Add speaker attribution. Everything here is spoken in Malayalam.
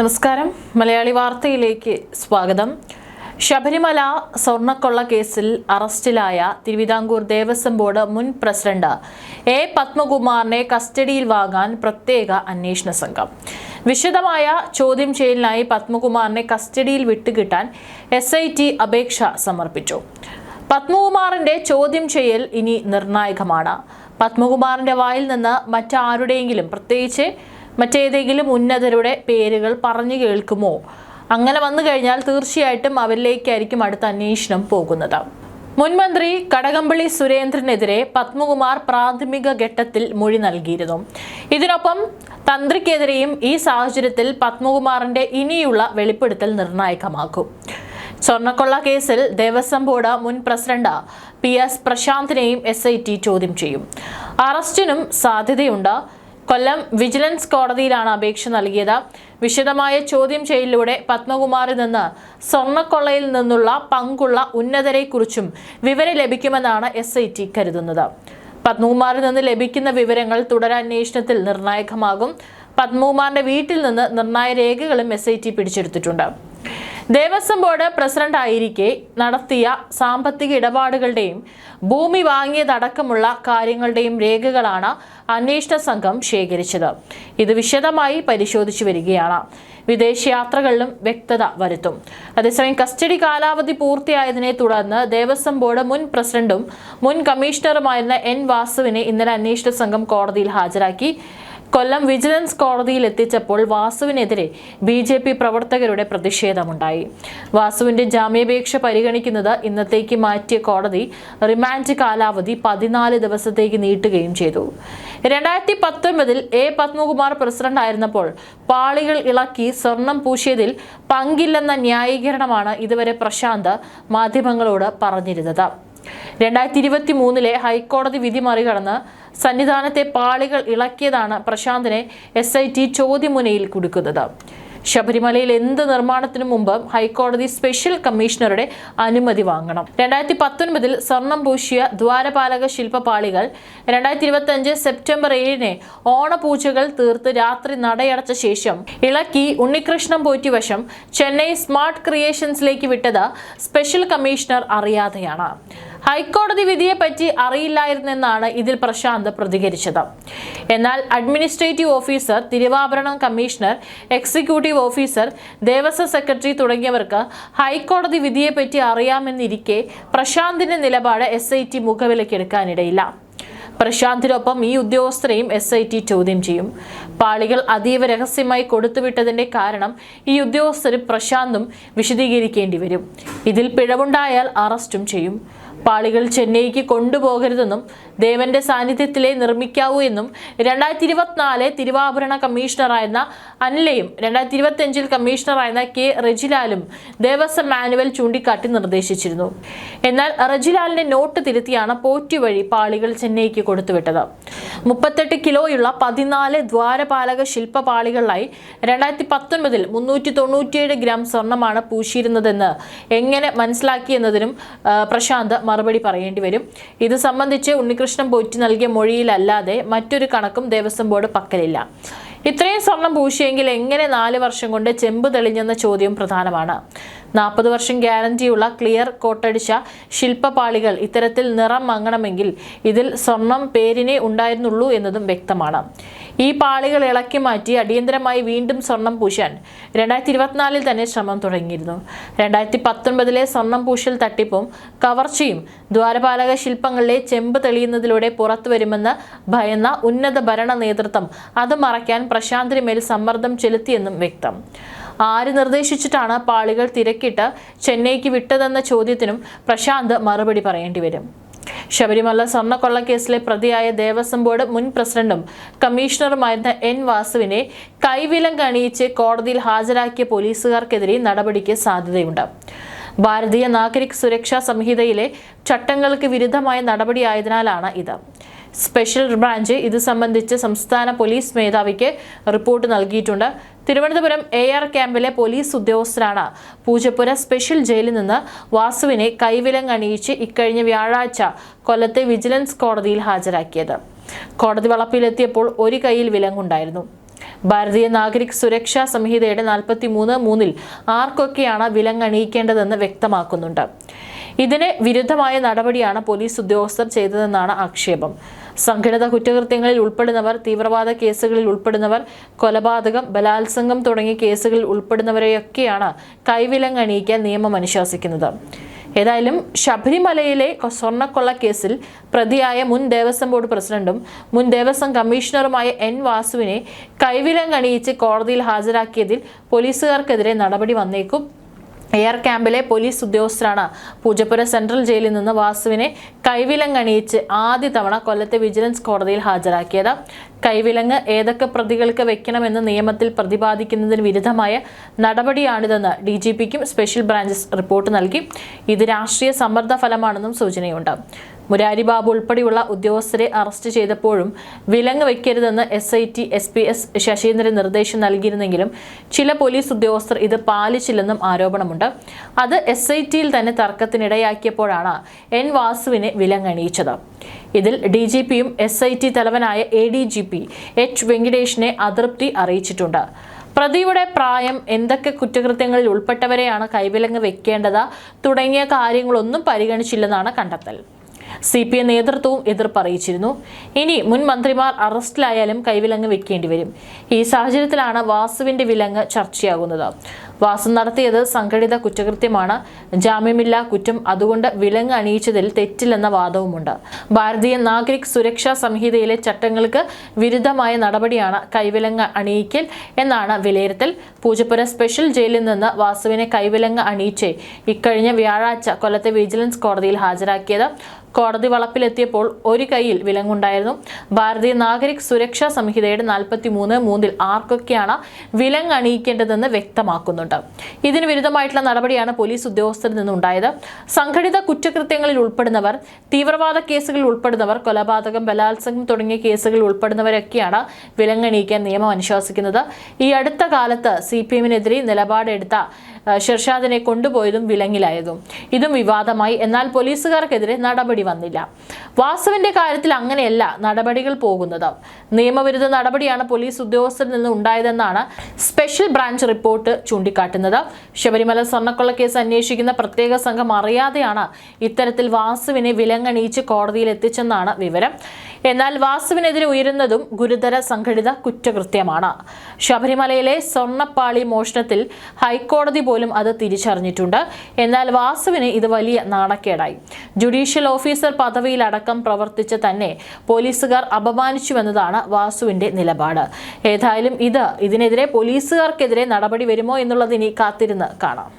Speaker 1: നമസ്കാരം. മലയാളി വാർത്തയിലേക്ക് സ്വാഗതം. ശബരിമല സ്വർണക്കൊള്ള കേസിൽ അറസ്റ്റിലായ തിരുവിതാംകൂർ ദേവസ്വം ബോർഡ് മുൻ പ്രസിഡന്റ് എ പത്മകുമാറിനെ കസ്റ്റഡിയിൽ വാങ്ങാൻ പ്രത്യേക അന്വേഷണ സംഘം. വിശദമായ ചോദ്യം ചെയ്യലിനായി പത്മകുമാറിനെ കസ്റ്റഡിയിൽ വിട്ടുകിട്ടാൻ എസ് അപേക്ഷ സമർപ്പിച്ചു. പത്മകുമാറിന്റെ ചോദ്യം ചെയ്യൽ ഇനി നിർണായകമാണ്. പത്മകുമാറിന്റെ വായിൽ നിന്ന് മറ്റാരുടെയെങ്കിലും പ്രത്യേകിച്ച് മറ്റേതെങ്കിലും ഉന്നതരുടെ പേരുകൾ പറഞ്ഞു കേൾക്കുമോ? അങ്ങനെ വന്നു കഴിഞ്ഞാൽ തീർച്ചയായിട്ടും അവരിലേക്കായിരിക്കും അടുത്ത അന്വേഷണം പോകുന്നത്. മുൻമന്ത്രി കടകംപള്ളി സുരേന്ദ്രനെതിരെ പത്മകുമാർ പ്രാഥമിക ഘട്ടത്തിൽ മൊഴി നൽകിയിരുന്നു. ഇതിനൊപ്പം തന്ത്രിക്കെതിരെയും ഈ സാഹചര്യത്തിൽ പത്മകുമാറിന്റെ ഇനിയുള്ള വെളിപ്പെടുത്തൽ നിർണായകമാക്കും. സ്വർണക്കൊള്ള കേസിൽ ദേവസ്വം ബോർഡ് മുൻ പ്രസിഡന്റ് പി എസ് പ്രശാന്തിനെയും എസ് ഐ ടി ചോദ്യം ചെയ്യും. അറസ്റ്റിനും സാധ്യതയുണ്ട്. കൊല്ലം വിജിലൻസ് കോടതിയിലാണ് അപേക്ഷ നൽകിയത്. വിശദമായ ചോദ്യം ചെയ്യലിലൂടെ പത്മകുമാറിൽ നിന്ന് സ്വർണക്കൊള്ളയിൽ നിന്നുള്ള പങ്കുള്ള ഉന്നതരെക്കുറിച്ചും വിവരം ലഭിക്കുമെന്നാണ് എസ് കരുതുന്നത്. പത്മകുമാറിൽ നിന്ന് ലഭിക്കുന്ന വിവരങ്ങൾ തുടരന്വേഷണത്തിൽ നിർണായകമാകും. പത്മകുമാറിന്റെ വീട്ടിൽ നിന്ന് നിർണായ രേഖകളും എസ് ഐ ടി പിടിച്ചെടുത്തിട്ടുണ്ട്. ദേവസ്വം ബോർഡ് പ്രസിഡന്റ് ആയിരിക്കെ നടത്തിയ സാമ്പത്തിക ഇടപാടുകളുടെയും ഭൂമി വാങ്ങിയതടക്കമുള്ള കാര്യങ്ങളുടെയും രേഖകളാണ് അന്വേഷണ സംഘം ശേഖരിച്ചത്. ഇത് വിശദമായി പരിശോധിച്ചു വരികയാണ്. വിദേശയാത്രകളിലും വ്യക്തത വരുത്തും. അതേസമയം കസ്റ്റഡി കാലാവധി പൂർത്തിയായതിനെ തുടർന്ന് ദേവസ്വം ബോർഡ് മുൻ പ്രസിഡന്റും മുൻ കമ്മീഷണറുമായിരുന്ന എൻ വാസുവിനെ ഇന്നലെ അന്വേഷണ സംഘം കോടതിയിൽ ഹാജരാക്കി. കൊല്ലം വിജിലൻസ് കോടതിയിൽ എത്തിച്ചപ്പോൾ വാസുവിനെതിരെ ബി ജെ പി പ്രവർത്തകരുടെ പ്രതിഷേധമുണ്ടായി. വാസുവിന്റെ ജാമ്യാപേക്ഷ പരിഗണിക്കുന്നത് ഇന്നത്തേക്ക് മാറ്റിയ കോടതി റിമാൻഡ് കാലാവധി പതിനാല് ദിവസത്തേക്ക് നീട്ടുകയും ചെയ്തു. രണ്ടായിരത്തി പത്തൊൻപതിൽ എ പത്മകുമാർ പ്രസിഡന്റ് ആയിരുന്നപ്പോൾ പാളികൾ ഇളക്കി സ്വർണം പൂശിയതിൽ പങ്കില്ലെന്ന ന്യായീകരണമാണ് ഇതുവരെ പ്രശാന്ത് മാധ്യമങ്ങളോട് പറഞ്ഞിരുന്നത്. രണ്ടായിരത്തി ഇരുപത്തി മൂന്നിലെ ഹൈക്കോടതി വിധി മറികടന്ന് സന്നിധാനത്തെ പാളികൾ ഇളക്കിയതാണ് പ്രശാന്തിനെ എസ് ഐ ടി ചോദ്യമുനയിൽ കുടുക്കുന്നത്. ശബരിമലയിൽ എന്ത് നിർമ്മാണത്തിനു മുമ്പ് ഹൈക്കോടതി സ്പെഷ്യൽ കമ്മീഷണറുടെ അനുമതി വാങ്ങണം. രണ്ടായിരത്തി പത്തൊൻപതിൽ സ്വർണം പൂശിയ ദ്വാരപാലക ശില്പപാളികൾ രണ്ടായിരത്തി ഇരുപത്തി അഞ്ച് സെപ്റ്റംബർ ഏഴിന് ഓണപൂജകൾ തീർത്ത് രാത്രി നടയടച്ച ശേഷം ഇളക്കി ഉണ്ണികൃഷ്ണൻ പോറ്റി വശം ചെന്നൈ സ്മാർട്ട് ക്രിയേഷൻസിലേക്ക് വിട്ടത് സ്പെഷ്യൽ കമ്മീഷണർ അറിയാതെയാണ്. ഹൈക്കോടതി വിധിയെ പറ്റി അറിയില്ലായിരുന്നെന്നാണ് ഇതിൽ പ്രശാന്ത് പ്രതികരിച്ചത്. എന്നാൽ administrative officer Thiruvabharanam commissioner executive officer Devaswom secretary തുടങ്ങിയവർക്ക് ഹൈക്കോടതി വിധിയെപ്പറ്റി അറിയാമെന്നിരിക്കെ പ്രശാന്തിന്റെ നിലപാട് എസ് ഐ ടി മുഖവിലക്കെടുക്കാനിടയില്ല പ്രശാന്തിനൊപ്പം ഈ ഉദ്യോഗസ്ഥരെയും എസ് ഐ ടി ചോദ്യം ചെയ്യും. പാളികൾ അതീവ രഹസ്യമായി കൊടുത്തുവിട്ടതിന്റെ കാരണം ഈ ഉദ്യോഗസ്ഥരും പ്രശാന്തും വിശദീകരിക്കേണ്ടി വരും. ഇതിൽ പിഴവുണ്ടായാൽ അറസ്റ്റും ചെയ്യും. പാളികൾ ചെന്നൈക്ക് കൊണ്ടുപോകരുതെന്നും ദേവന്റെ സാന്നിധ്യത്തിലേ നിർമ്മിക്കാവൂ എന്നും രണ്ടായിരത്തി ഇരുപത്തിനാല് തിരുവാഭരണ കമ്മീഷണറായിരുന്ന അനിലയും രണ്ടായിരത്തി ഇരുപത്തി അഞ്ചിൽ കമ്മീഷണറായിരുന്ന കെ റെജിലാലും ദേവസ്വം മാനുവൽ ചൂണ്ടിക്കാട്ടി നിർദ്ദേശിച്ചിരുന്നു. എന്നാൽ റെജിലാലിന്റെ നോട്ട് തിരുത്തിയാണ് പോറ്റി വഴി പാളികൾ ചെന്നൈക്ക് കൊടുത്തുവിട്ടത്. മുപ്പത്തെട്ട് കിലോയുള്ള പതിനാല് ദ്വാരപാലക ശില്പപാളികളിലായി രണ്ടായിരത്തി പത്തൊൻപതിൽ മുന്നൂറ്റി തൊണ്ണൂറ്റിയേഴ് ഗ്രാം സ്വർണമാണ് പൂശിയിരുന്നതെന്ന് എങ്ങനെ മനസ്സിലാക്കിയെന്നതിനും പ്രശാന്ത് മറുപടി പറയേണ്ടി വരും. ഇത് സംബന്ധിച്ച് ഉണ്ണികൃഷ്ണൻ പോറ്റി നൽകിയ മൊഴിയിലല്ലാതെ മറ്റൊരു കണക്കും ദേവസ്വം ബോർഡ് പക്കലില്ല. ഇത്രയും സ്വർണം പൂശിയെങ്കിൽ എങ്ങനെ നാല് വർഷം കൊണ്ട് ചെമ്പ് തെളിഞ്ഞെന്ന ചോദ്യം പ്രധാനമാണ്. നാൽപ്പത് വർഷം ഗ്യാരണ്ടിയുള്ള ക്ലിയർ കോട്ടടിച്ച ശില്പപാളികൾ ഇത്തരത്തിൽ നിറം മങ്ങണമെങ്കിൽ ഇതിൽ സ്വർണം പേരിനെ ഉണ്ടായിരുന്നുള്ളൂ എന്നതും വ്യക്തമാണ്. ഈ പാളികൾ ഇളക്കി മാറ്റി അടിയന്തരമായി വീണ്ടും സ്വർണം പൂശാൻ രണ്ടായിരത്തി ഇരുപത്തിനാലിൽ തന്നെ ശ്രമം തുടങ്ങിയിരുന്നു. രണ്ടായിരത്തി പത്തൊൻപതിലെ സ്വർണം പൂശൽ തട്ടിപ്പും കവർച്ചയും ദ്വാരപാലക ശില്പങ്ങളിലെ ചെമ്പ് തെളിയുന്നതിലൂടെ പുറത്തു വരുമെന്ന് ഭയന്ന ഉന്നത ഭരണ നേതൃത്വം അത് മറയ്ക്കാൻ പ്രശാന്തിന് മേൽ സമ്മർദ്ദം ചെലുത്തിയെന്നും വ്യക്തം. ആര് നിർദ്ദേശിച്ചിട്ടാണ് പാളികൾ തിരക്കിട്ട് ചെന്നൈക്ക് വിട്ടതെന്ന ചോദ്യത്തിനും പ്രശാന്ത് മറുപടി പറയേണ്ടി വരും. ശബരിമല സ്വർണക്കൊള്ളക്കേസിലെ പ്രതിയായ ദേവസ്വം ബോർഡ് മുൻ പ്രസിഡന്റും കമ്മീഷണറുമായിരുന്ന എൻ വാസുവിനെ കൈവിലം കണിയിച്ച് കോടതിയിൽ ഹാജരാക്കിയ പോലീസുകാർക്കെതിരെ നടപടിക്ക് സാധ്യതയുണ്ട്. ഭാരതീയ നാഗരിക് സുരക്ഷാ സംഹിതയിലെ ചട്ടങ്ങൾക്ക് വിരുദ്ധമായ നടപടിയായതിനാലാണ് ഇത്. സ്പെഷ്യൽ ബ്രാഞ്ച് ഇത് സംബന്ധിച്ച് സംസ്ഥാന പോലീസ് മേധാവിക്ക് റിപ്പോർട്ട് നൽകിയിട്ടുണ്ട്. തിരുവനന്തപുരം എ ആർ ക്യാമ്പിലെ പോലീസ് ഉദ്യോഗസ്ഥരാണ് പൂജപ്പുര സ്പെഷ്യൽ ജയിലിൽ നിന്ന് വാസുവിനെ കൈവിലങ്ങണിയിച്ച് ഇക്കഴിഞ്ഞ വ്യാഴാഴ്ച കൊല്ലത്തെ വിജിലൻസ് കോടതിയിൽ ഹാജരാക്കിയത്. കോടതി വളപ്പിലെത്തിയപ്പോൾ ഒരു കൈയിൽ വിലങ്ങുണ്ടായിരുന്നു. ഭാരതീയ നാഗരിക് സുരക്ഷാ സംഹിതയുടെ നാൽപ്പത്തി മൂന്ന് മൂന്നിൽ ആർക്കൊക്കെയാണ് വിലങ്ങണിയിക്കേണ്ടതെന്ന് വ്യക്തമാക്കുന്നുണ്ട്. ഇതിന് വിരുദ്ധമായ നടപടിയാണ് പോലീസ് ഉദ്യോഗസ്ഥർ ചെയ്തതെന്നാണ് ആക്ഷേപം. സംഘടിത കുറ്റകൃത്യങ്ങളിൽ ഉൾപ്പെടുന്നവർ തീവ്രവാദ കേസുകളിൽ ഉൾപ്പെടുന്നവർ കൊലപാതകം ബലാത്സംഗം തുടങ്ങിയ കേസുകളിൽ ഉൾപ്പെടുന്നവരെയൊക്കെയാണ് കൈവിലങ്ങണിയിക്കാൻ നിയമം അനുശാസിക്കുന്നത്. ഏതായാലും ശബരിമലയിലെ സ്വർണക്കൊള്ള കേസിൽ പ്രതിയായ മുൻ ദേവസ്വം ബോർഡ് പ്രസിഡന്റും മുൻ ദേവസ്വം കമ്മീഷണറുമായ എൻ വാസുവിനെ കൈവിലങ്ങണിയിച്ച് കോടതിയിൽ ഹാജരാക്കിയതിൽ പോലീസുകാർക്കെതിരെ നടപടി വന്നേക്കും. എയർ ക്യാമ്പിലെ പോലീസ് ഉദ്യോഗസ്ഥരാണ്. പൂജപ്പുര സെൻട്രൽ ജയിലിൽ നിന്ന് വാസുവിനെ കൈവിലങ്ങണിയിച്ച് ആദ്യ തവണ കൊല്ലത്തെ വിജിലൻസ് കോടതിയിൽ ഹാജരാക്കിയത്. കൈവിലങ്ങ് ഏതൊക്കെ പ്രതികൾക്ക് വെക്കണമെന്ന് നിയമത്തിൽ പ്രതിപാദിക്കുന്നതിന് വിരുദ്ധമായ നടപടിയാണിതെന്ന് ഡി ജി പിക്കും സ്പെഷ്യൽ ബ്രാഞ്ചസ് റിപ്പോർട്ട് നൽകി. ഇത് രാഷ്ട്രീയ സമ്മർദ്ദ ഫലമാണെന്നും സൂചനയുണ്ട്. മുരാരി ബാബു ഉൾപ്പെടെയുള്ള ഉദ്യോഗസ്ഥരെ അറസ്റ്റ് ചെയ്തപ്പോഴും വിലങ്ങ് വയ്ക്കരുതെന്ന് S I T S P S Sasheendran നിർദ്ദേശം നൽകിയിരുന്നെങ്കിലും ചില പോലീസ് ഉദ്യോഗസ്ഥർ ഇത് പാലിച്ചില്ലെന്നും ആരോപണമുണ്ട്. അത് എസ് ഐ ടിയിൽ തന്നെ തർക്കത്തിനിടയാക്കിയപ്പോഴാണ് എൻ വാസുവിനെ വിലങ്ങണിയിച്ചത്. ഇതിൽ ഡി ജി പിയും എസ് ഐ ടി തലവനായ A D G P H വെങ്കിടേഷിനെ അതൃപ്തി അറിയിച്ചിട്ടുണ്ട്. പ്രതിയുടെ പ്രായം എന്തൊക്കെ കുറ്റകൃത്യങ്ങളിൽ ഉൾപ്പെട്ടവരെയാണ് കൈവിലങ്ങ് വെക്കേണ്ടത് തുടങ്ങിയ കാര്യങ്ങളൊന്നും പരിഗണിച്ചില്ലെന്നാണ് കണ്ടെത്തൽ. സി പി എം നേതൃത്വവും എതിർപ്പ് അറിയിച്ചിരുന്നു ഇനി മുൻ മന്ത്രിമാർ അറസ്റ്റിലായാലും കൈവിലങ്ങ് വെക്കേണ്ടി വരും. ഈ സാഹചര്യത്തിലാണ് വാസുവിന്റെ വിലങ്ങ് ചർച്ചയാകുന്നത്. വാസു നടത്തിയത് സംഘടിത കുറ്റകൃത്യമാണ്. ജാമ്യമില്ലാ കുറ്റം അതുകൊണ്ട് വിലങ്ങ് അണിയിച്ചതിൽ തെറ്റില്ലെന്ന വാദവുമുണ്ട്. ഭാരതീയ നാഗരിക് സുരക്ഷാ സംഹിതയിലെ ചട്ടങ്ങൾക്ക് വിരുദ്ധമായ നടപടിയാണ് കൈവിലങ്ങ് അണിയിക്കൽ എന്നാണ് വിലയിരുത്തൽ. പൂജപ്പുര സ്പെഷ്യൽ ജയിലിൽ നിന്ന് വാസുവിനെ കൈവിലങ്ങ് അണിയിച്ച് ഇക്കഴിഞ്ഞ വ്യാഴാഴ്ച കൊല്ലത്തെ വിജിലൻസ് കോടതിയിൽ ഹാജരാക്കിയത്. കോടതി വളപ്പിലെത്തിയപ്പോൾ ഒരു കൈയിൽ വിലങ്ങുണ്ടായിരുന്നു. ഭാരതീയ നാഗരിക് സുരക്ഷാ സംഹിതയുടെ നാൽപ്പത്തി മൂന്ന് മൂന്നിൽ ആർക്കൊക്കെയാണ് വിലങ്ങ് അണിയിക്കേണ്ടതെന്ന് വ്യക്തമാക്കുന്നുണ്ട്. ഇതിന് വിരുദ്ധമായിട്ടുള്ള നടപടിയാണ് പോലീസ് ഉദ്യോഗസ്ഥരിൽ നിന്നുണ്ടായത്. സംഘടിത കുറ്റകൃത്യങ്ങളിൽ ഉൾപ്പെടുന്നവർ തീവ്രവാദ കേസുകളിൽ ഉൾപ്പെടുന്നവർ കൊലപാതകം ബലാത്സംഗം തുടങ്ങിയ കേസുകളിൽ ഉൾപ്പെടുന്നവരൊക്കെയാണ് വിലങ്ങണിയിക്കാൻ നിയമം അനുശാസിക്കുന്നത്. ഈ അടുത്ത കാലത്ത് സി പി എമ്മിനെതിരെ നിലപാടെടുത്ത ഷെർഷാദിനെ കൊണ്ടുപോയതും വിലങ്ങിലായതും. ഇതും വിവാദമായി. എന്നാൽ പോലീസുകാർക്കെതിരെ നടപടി വന്നില്ല. വാസുവിന്റെ കാര്യത്തിൽ അങ്ങനെയല്ല നടപടികൾ പോകുന്നത്. നിയമവിരുദ്ധ നടപടിയാണ് പോലീസ് ഉദ്യോഗസ്ഥരിൽ നിന്ന് ഉണ്ടായതെന്നാണ് സ്പെഷ്യൽ ബ്രാഞ്ച് റിപ്പോർട്ട് ചൂണ്ടിക്കാട്ടുന്നത് ശബരിമല സ്വർണക്കൊള്ള കേസ് അന്വേഷിക്കുന്ന പ്രത്യേക സംഘം അറിയാതെയാണ് ഇത്തരത്തിൽ വാസുവിനെ വിലങ്ങണിയിച്ച് കോടതിയിൽ എത്തിച്ചെന്നാണ് വിവരം. എന്നാൽ വാസുവിനെതിരെ ഉയരുന്നതും ഗുരുതര സംഘടിത കുറ്റകൃത്യമാണ്. ശബരിമലയിലെ സ്വർണപ്പാളി മോഷണത്തിൽ ഹൈക്കോടതി പോലും അത് തിരിച്ചറിഞ്ഞിട്ടുണ്ട്. എന്നാൽ വാസുവിന് ഇത് വലിയ നാണക്കേടായി. ജുഡീഷ്യൽ ഓഫീസർ പദവിയിലടക്കം പ്രവർത്തിച്ച് തന്നെ പോലീസുകാർ അപമാനിച്ചുവെന്നതാണ് വാസുവിന്റെ നിലപാട്. ഏതായാലും ഇത് ഇതിനെതിരെ പോലീസുകാർക്കെതിരെ നടപടി വരുമോ എന്നുള്ളത് ഇനി കാത്തിരുന്ന് കാണാം.